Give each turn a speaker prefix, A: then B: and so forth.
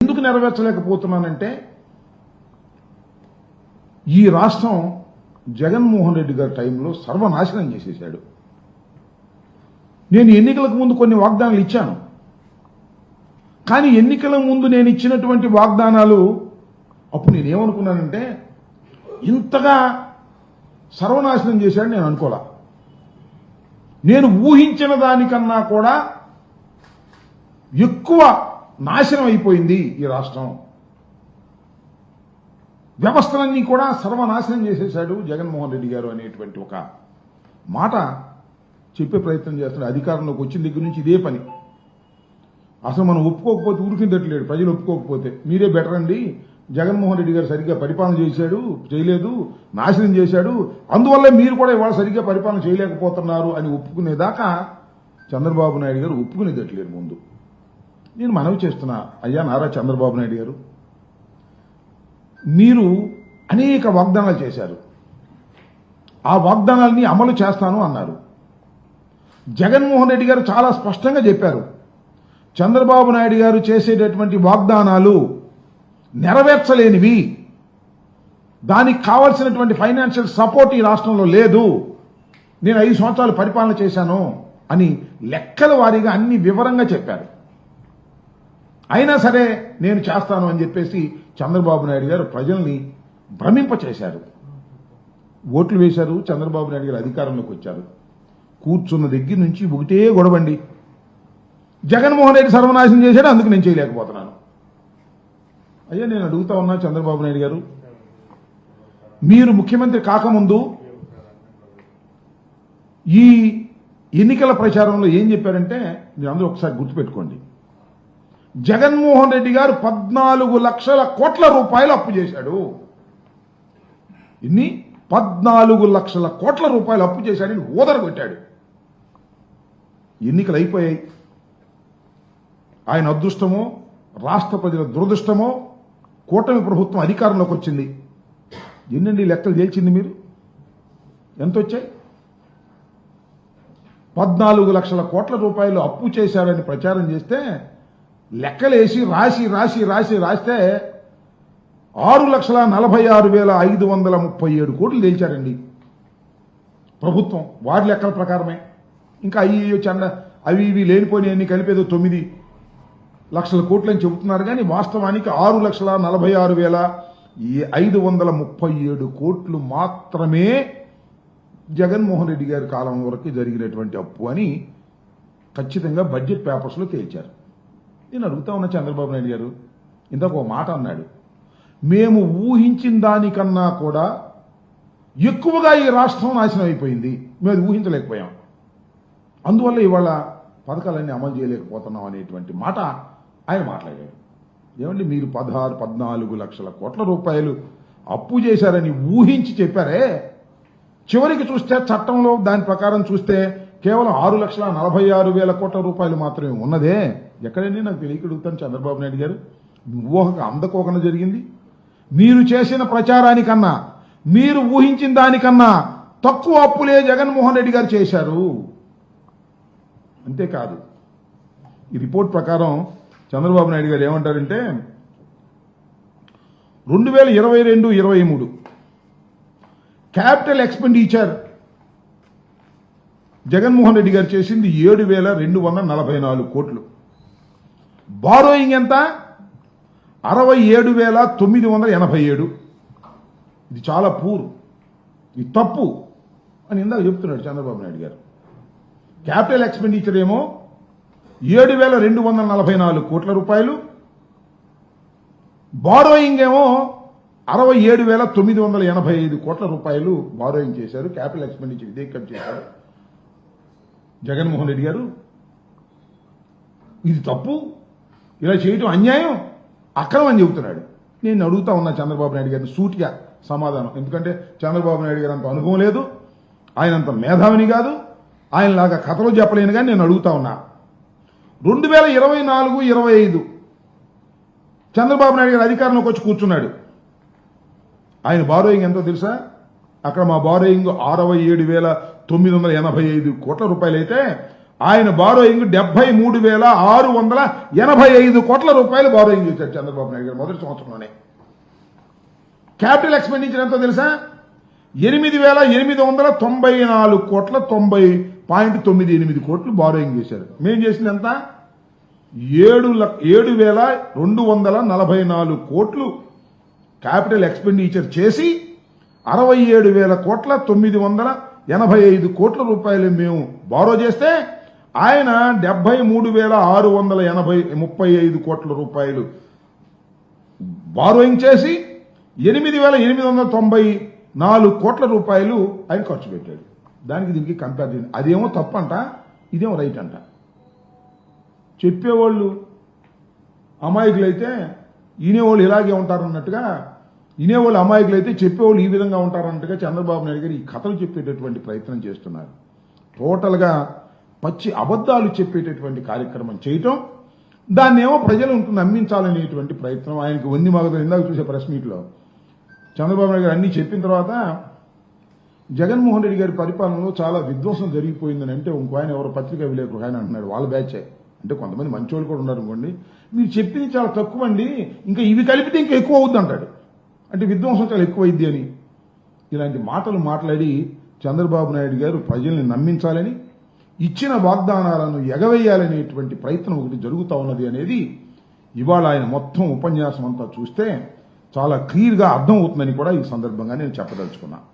A: ఎందుకు నెరవేర్చలేకపోతున్నానంటే ఈ రాష్ట్రం జగన్మోహన్ రెడ్డి గారి టైంలో సర్వనాశనం చేసేశాడు. నేను ఎన్నికలకు ముందు కొన్ని వాగ్దానాలు ఇచ్చాను. కానీ ఎన్నికల ముందు నేను ఇచ్చినటువంటి వాగ్దానాలు అప్పుడు నేనేమనుకున్నానంటే ఇంతగా సర్వనాశనం చేశాడు నేను అనుకోలే. నేను ఊహించిన దానికన్నా కూడా ఎక్కువ నాశనం అయిపోయింది ఈ రాష్ట్రం. వ్యవస్థలన్నీ కూడా సర్వనాశనం చేసేశాడు జగన్మోహన్ రెడ్డి గారు అనేటువంటి ఒక మాట చెప్పే ప్రయత్నం చేస్తున్నాడు. అధికారంలోకి వచ్చిన దగ్గర నుంచి ఇదే పని. అసలు మనం ఒప్పుకోకపోతే ఉరికిందట్లేడు ప్రజలు ఒప్పుకోకపోతే మీరే బెటర్ అండి. జగన్మోహన్ రెడ్డి గారు సరిగ్గా పరిపాలన చేశాడు చేయలేదు నాశనం చేశాడు. అందువల్ల మీరు కూడా ఇవాళ సరిగ్గా పరిపాలన చేయలేకపోతున్నారు అని ఒప్పుకునేదాకా చంద్రబాబు నాయుడు గారు ఒప్పుకునేదట్లేరు ముందు. నేను మనవి చేస్తున్నా. అయ్యా నారా చంద్రబాబు నాయుడు గారు మీరు అనేక వాగ్దానాలు చేశారు. ఆ వాగ్దానాలని అమలు చేస్తాను అన్నారు. జగన్మోహన్ రెడ్డి గారు చాలా స్పష్టంగా చెప్పారు. చంద్రబాబు నాయుడు గారు చేసేటటువంటి వాగ్దానాలు నెరవేర్చలేనివి. దానికి కావలసినటువంటి ఫైనాన్షియల్ సపోర్ట్ ఈ రాష్ట్రంలో లేదు. నేను ఐదు సంవత్సరాలు పరిపాలన చేశాను అని లెక్కల వారీగా అన్ని వివరంగా చెప్పారు. అయినా సరే నేను చేస్తాను అని చెప్పేసి చంద్రబాబు నాయుడు గారు ప్రజల్ని భ్రమింపచేశారు. ఓట్లు వేశారు చంద్రబాబు నాయుడు గారు అధికారంలోకి వచ్చారు. కూర్చున్న దగ్గర నుంచి ఒకటే గొడవండి. జగన్మోహన్ రెడ్డి సర్వనాశనం చేశాడు అందుకు నేను చేయలేకపోతున్నాను. అయ్యా నేను అడుగుతా ఉన్నా చంద్రబాబు నాయుడు గారు. మీరు ముఖ్యమంత్రి కాకముందు ఈ ఎన్నికల ప్రచారంలో ఏం చెప్పారంటే మీరు అందరూ ఒకసారి గుర్తుపెట్టుకోండి. జగన్మోహన్ రెడ్డి గారు పద్నాలుగు లక్షల కోట్ల రూపాయలు అప్పు చేశాడు. ఇన్ని పద్నాలుగు లక్షల కోట్ల రూపాయలు అప్పు చేశాడని ఊదరగొట్టాడు ఎన్నికలు అయిపోయాయి. ఆయన అదృష్టమో రాష్ట్ర ప్రజల దురదృష్టమో కూటమి ప్రభుత్వం అధికారంలోకి వచ్చింది. ఎన్నండి లెక్కలు తేల్చింది మీరు? ఎంత వచ్చాయి పద్నాలుగు లక్షల కోట్ల రూపాయలు అప్పు చేశారని ప్రచారం చేస్తే లెక్కలేసి రాసి రాసి రాసి రాస్తే ఆరు లక్షల నలభై ఆరు వేల ఐదు వందల ముప్పై ఏడు కోట్లు తేల్చారండి. ప్రభుత్వం వారి లెక్కల ప్రకారమే. ఇంకా అవి చండ అవి ఇవి లేనిపోయినవన్నీ కలిపేదో తొమ్మిది లక్షల కోట్లు అని చెబుతున్నారు. కానీ వాస్తవానికి ఆరు లక్షల నలభై ఆరు వేల ఐదు వందల ముప్పై ఏడు కోట్లు మాత్రమే జగన్మోహన్ రెడ్డి గారి కాలం వరకు జరిగినటువంటి అప్పు అని ఖచ్చితంగా బడ్జెట్ పేపర్స్లో తేల్చారు. నేను అడుగుతా ఉన్న చంద్రబాబు నాయుడు గారు. ఇందాక ఒక మాట అన్నాడు. మేము ఊహించిన దానికన్నా కూడా ఎక్కువగా ఈ రాష్ట్రం నాశనం అయిపోయింది. మేము అది ఊహించలేకపోయాం. అందువల్ల ఇవాళ పథకాలన్నీ అమలు చేయలేకపోతున్నాం అనేటువంటి మాట ఆయన మాట్లాడాడు. ఏమండి మీరు పదహారు పద్నాలుగు లక్షల కోట్ల రూపాయలు అప్పు చేశారని ఊహించి చెప్పారే. చివరికి చూస్తే చట్టంలో దాని ప్రకారం చూస్తే కేవలం ఆరు లక్షల నలభై ఆరు వేల కోట్ల రూపాయలు మాత్రమే ఉన్నదే. ఎక్కడండి నాకు తెలియకడుగుతాను చంద్రబాబు నాయుడు గారు? ఊహకు అందకోకుండా జరిగింది. మీరు చేసిన ప్రచారానికన్నా మీరు ఊహించిన దానికన్నా తక్కువ అప్పులే జగన్మోహన్ రెడ్డి గారు చేశారు. అంతేకాదు. ఈ రిపోర్ట్ ప్రకారం చంద్రబాబు నాయుడు గారు ఏమంటారంటే రెండు వేల ఇరవై రెండు ఇరవై మూడు క్యాపిటల్ ఎక్స్పెండిచర్ జగన్మోహన్ రెడ్డి గారు చేసింది ఏడు వేల రెండు వందల నలభై నాలుగు కోట్లు. బారోయింగ్ ఎంత? అరవై ఏడు వేల తొమ్మిది వందల ఎనభై ఏడు. ఇది చాలా పూర్ ఇది తప్పు అని ఇందాక చెప్తున్నాడు చంద్రబాబు నాయుడు గారు. క్యాపిటల్ ఎక్స్పెండిచర్ ఏమో ఏడు వేల రెండు వందల నలభై నాలుగు కోట్ల రూపాయలు. బారోయింగ్ ఏమో అరవై ఏడు వేల తొమ్మిది వందల ఎనభై ఐదు కోట్ల రూపాయలు బారోయింగ్ చేశారు. క్యాపిటల్ ఎక్స్పెండిచర్ ఇదే కట్ చేశారు. జగన్మోహన్ రెడ్డి గారు ఇది తప్పు ఇలా చేయటం అన్యాయం అక్రమం అని చెబుతున్నాడు. నేను అడుగుతా ఉన్నా చంద్రబాబు నాయుడు గారిని సూటిగా సమాధానం. ఎందుకంటే చంద్రబాబు నాయుడు గారు అంత అనుభవం లేదు ఆయన అంత మేధావిని కాదు ఆయనలాగా కథలు చెప్పలేను కానీ నేను అడుగుతా ఉన్నా. రెండు వేల ఇరవై నాలుగు ఇరవై ఐదు చంద్రబాబు నాయుడు గారు అధికారంలోకి వచ్చి కూర్చున్నాడు. ఆయన బారోయింగ్ ఎంతో తెలుసా? అక్కడ మా బారోయింగ్ అరవై ఏడు వేల తొమ్మిది వందల ఎనభై ఐదు కోట్ల రూపాయలు అయితే ఆయన బారోయింగ్ డెబ్బై మూడు వేల ఆరు వందల ఎనభై ఐదు కోట్ల రూపాయలు బారోయింగ్ చేశారు చంద్రబాబు నాయుడు గారు మొదటి సంవత్సరంలోనే. క్యాపిటల్ ఎక్స్పెండిచర్ ఎంతో తెలుసా? ఎనిమిది వేల ఎనిమిది వందల తొంభై నాలుగు కోట్ల తొంభై పాయింట్ తొమ్మిది ఎనిమిది కోట్లు బారోయింగ్ చేశారు. మేం చేసింది ఎంత? ఏడు ల ఏడు వేల రెండు వందల నలభై నాలుగు కోట్లు క్యాపిటల్ ఎక్స్పెండిచర్ చేసి అరవై ఏడు వేల కోట్ల తొమ్మిది వందల ఎనభై ఐదు కోట్ల రూపాయలు మేము బారో చేస్తే ఆయన డెబ్బై మూడు వేల ఆరు వందల ఎనభై ముప్పై ఐదు కోట్ల రూపాయలు బారోయింగ్ చేసి ఎనిమిది వేల ఎనిమిది వందల తొంభై నాలుగు కోట్ల రూపాయలు ఆయన ఖర్చు పెట్టాడు. దానికి దీనికి కంపేర్ చేయండి. అదేమో తప్పంట ఇదేమో రైట్ అంట. చెప్పేవాళ్ళు అమాయకులైతే ఇనేవాళ్ళు ఇలాగే ఉంటారన్నట్టుగా వినేవాళ్ళు అమాయకులైతే చెప్పేవాళ్ళు ఈ విధంగా ఉంటారంటగా చంద్రబాబు నాయుడు గారు ఈ కథలు చెప్పేటటువంటి ప్రయత్నం చేస్తున్నారు. టోటల్గా పచ్చి అబద్ధాలు చెప్పేటటువంటి కార్యక్రమం చేయటం దాన్నేమో ప్రజలు నమ్మించాలనేటువంటి ప్రయత్నం ఆయనకు ఉంది. మగదు ఇందాక చూసే ప్రెస్ మీట్లో చంద్రబాబు నాయుడు గారు అన్ని చెప్పిన తర్వాత జగన్మోహన్ రెడ్డి గారి పరిపాలనలో చాలా విధ్వంసం జరిగిపోయిందని అంటే ఇంకో ఆయన ఎవరో పత్రికా విలేకరు ఆయన అంటున్నాడు వాళ్ళ బ్యాచే. అంటే కొంతమంది మంచోళ్ళు కూడా ఉన్నారు అనుకోండి. మీరు చెప్పింది చాలా తక్కువ అండి ఇంకా ఇవి కలిపితే ఇంకా ఎక్కువ అవుద్ది అంటాడు. అంటే విధ్వంసం చాలా ఎక్కువైద్ది అని. ఇలాంటి మాటలు మాట్లాడి చంద్రబాబు నాయుడు గారు ప్రజల్ని నమ్మించాలని ఇచ్చిన వాగ్దానాలను ఎగవేయాలనేటువంటి ప్రయత్నం ఒకటి జరుగుతూ ఉన్నది అనేది ఇవాళ ఆయన మొత్తం ఉపన్యాసం అంతా చూస్తే చాలా క్లియర్గా అర్థం అవుతుందని కూడా ఈ సందర్భంగా నేను చెప్పదలుచుకున్నాను